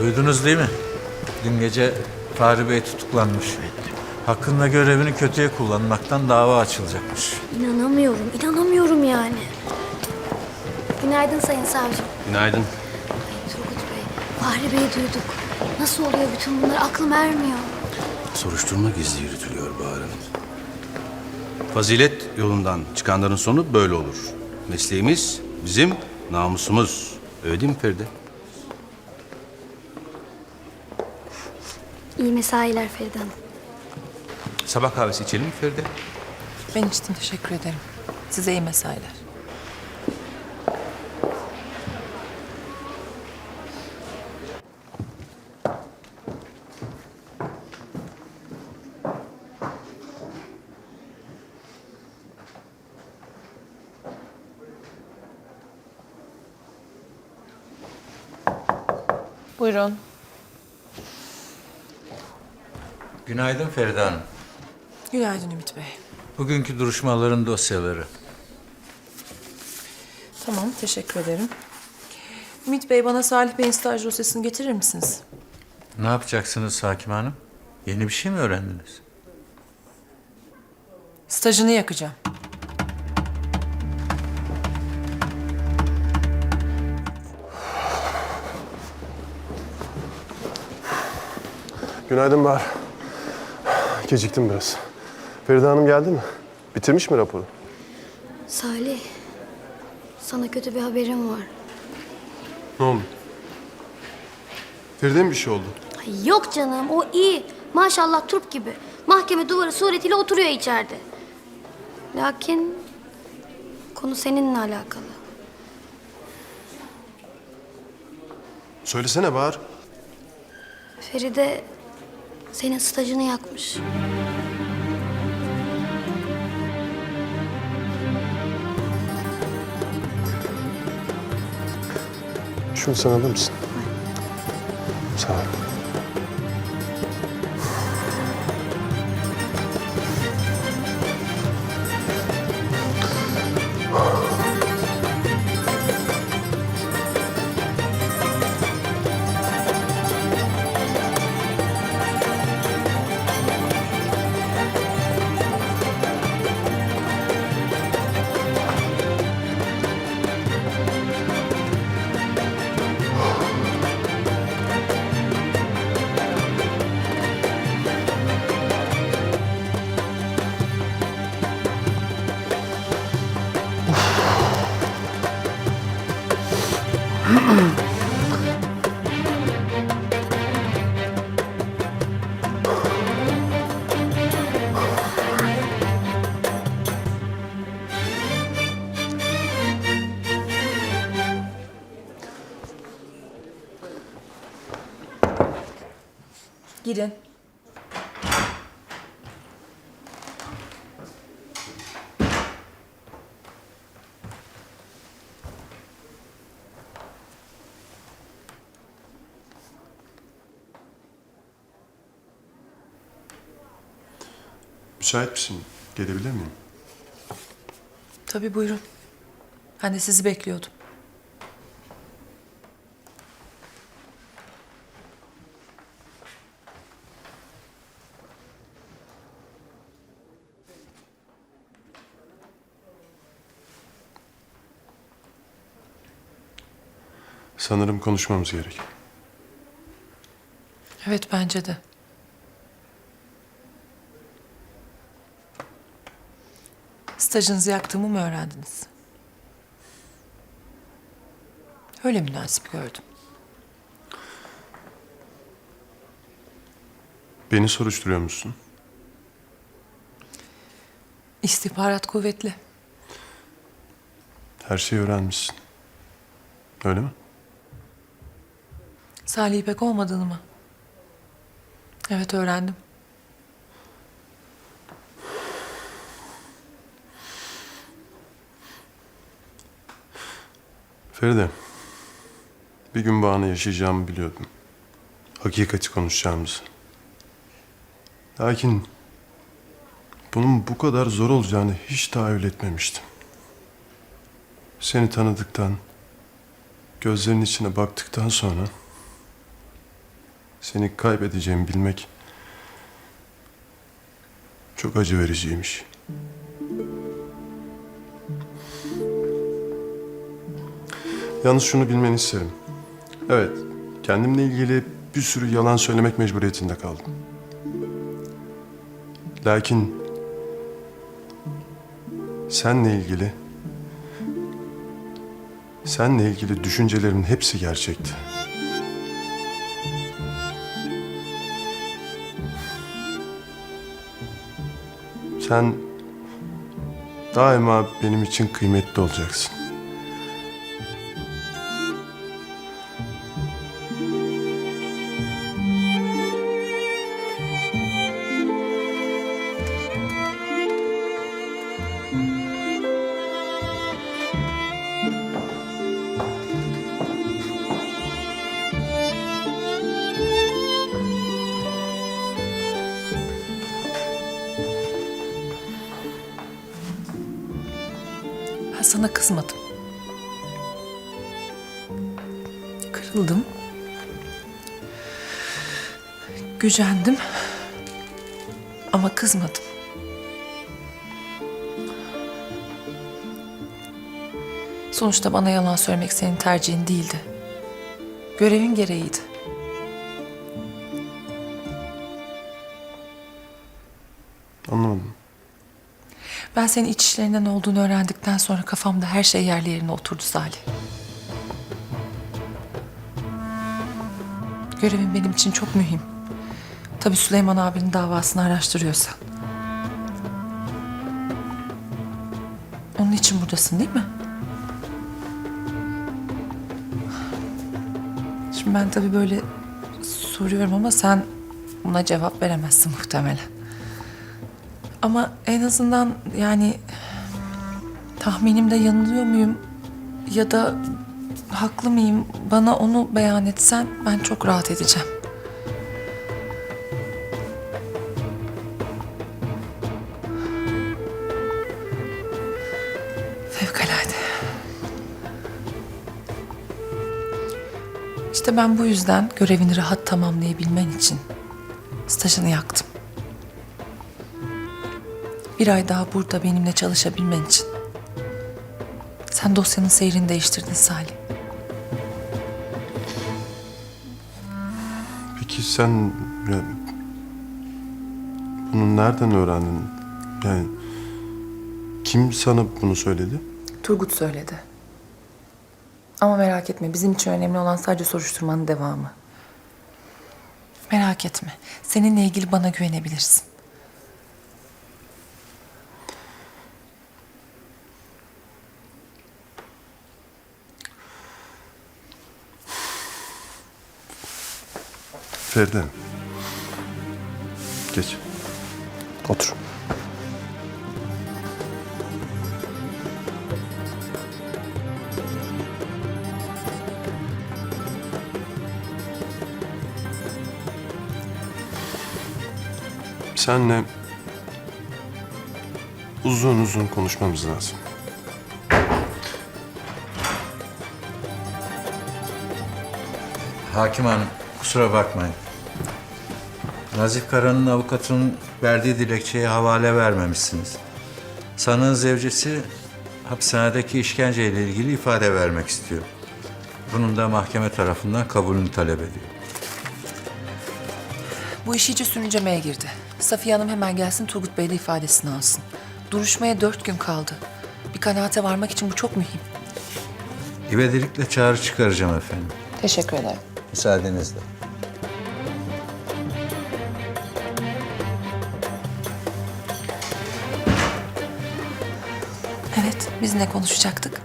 Duydunuz değil mi? Dün gece Fahri Bey tutuklanmış. Hakkında görevini kötüye kullanmaktan dava açılacakmış. İnanamıyorum, inanamıyorum yani. Günaydın Sayın Savcım. Günaydın. Turgut Bey, Fahri Bey'i duyduk. Nasıl oluyor bütün bunlar? Aklım ermiyor. Soruşturma gizli yürütülüyor Bahar Hanım. Fazilet yolundan çıkanların sonu böyle olur. Mesleğimiz bizim namusumuz. Öyle değil mi Feride? İyi mesailer Feride Hanım. Sabah kahvesi içelim mi Feride? Ben içtim teşekkür ederim. Size iyi mesailer. Buyurun. Günaydın Feride Hanım. Günaydın Ümit Bey. Bugünkü duruşmaların dosyaları. Tamam, teşekkür ederim. Ümit Bey bana Salih Bey'in staj dosyasını getirir misiniz? Ne yapacaksınız Hakim Hanım? Yeni bir şey mi öğrendiniz? Stajını yakacağım. Günaydın Bahar. Geciktim biraz. Feride Hanım geldi mi? Bitirmiş mi raporu? Salih, sana kötü bir haberim var. Ne oldu? Feride'ye mi bir şey oldu? Ay yok canım, o iyi. Maşallah turp gibi. Mahkeme duvarı suretiyle oturuyor içeride. Lakin konu seninle alakalı. Söylesene Bahar. Feride senin stajını yakmış. Şunu sen alır mısın? Gidin. Müsait misin? Gelebilir miyim? Tabii buyurun. Ben de sizi bekliyordum. Sanırım konuşmamız gerek. Evet bence de. Stajınızı yaktığımı mı öğrendiniz? Öyle münasip gördüm. Beni soruşturuyor musun? İstihbarat kuvvetli. Her şeyi öğrenmişsin. Öyle mi? Salih İpek olmadığını mı? Evet öğrendim. Feride. Bir gün bu anı yaşayacağımı biliyordum. Hakikati konuşacağımızı. Lakin bunun bu kadar zor olacağını hiç tahayyül etmemiştim. Seni tanıdıktan, gözlerinin içine baktıktan sonra seni kaybedeceğimi bilmek çok acı vericiymiş. Yalnız şunu bilmeni isterim. Evet, kendimle ilgili bir sürü yalan söylemek mecburiyetinde kaldım. Lakin senle ilgili senle ilgili düşüncelerimin hepsi gerçekti. Sen daima benim için kıymetli olacaksın. Sana kızmadım. Kırıldım. Gücendim. Ama kızmadım. Sonuçta bana yalan söylemek senin tercihin değildi. Görevin gereğiydi. Ben senin iç işlerinden olduğunu öğrendikten sonra kafamda her şey yerli yerine oturdu Salih. Görevin benim için çok mühim. Tabii Süleyman abinin davasını araştırıyorsan. Onun için buradasın değil mi? Şimdi ben tabii böyle soruyorum ama sen buna cevap veremezsin muhtemelen. Ama en azından yani tahminimde yanılıyor muyum ya da haklı mıyım bana onu beyan etsen ben çok rahat edeceğim. Fevkalade. İşte ben bu yüzden görevini rahat tamamlayabilmen için stajını yaktım. Bir ay daha burada benimle çalışabilmen için. Sen dosyanın seyrini değiştirdin Salih. Peki sen ya, bunu nereden öğrendin? Yani kim sana bunu söyledi? Turgut söyledi. Ama merak etme bizim için önemli olan sadece soruşturmanın devamı. Merak etme. Seninle ilgili bana güvenebilirsin. Feride. Geç. Otur. Senle uzun uzun konuşmamız lazım. Hakim Hanım kusura bakmayın. Nazif Kara'nın avukatının verdiği dilekçeye havale vermemişsiniz. Sanığın zevcesi hapishanedeki işkenceyle ilgili ifade vermek istiyor. Bunun da mahkeme tarafından kabulünü talep ediyor. Bu iş iyice sürüncemeye girdi. Safiye Hanım hemen gelsin Turgut Bey'le ifadesini alsın. Duruşmaya dört gün kaldı. Bir kanaate varmak için bu çok mühim. İvedilikle çağrı çıkaracağım efendim. Teşekkür ederim. Müsaadenizle. Evet, biz ne konuşacaktık?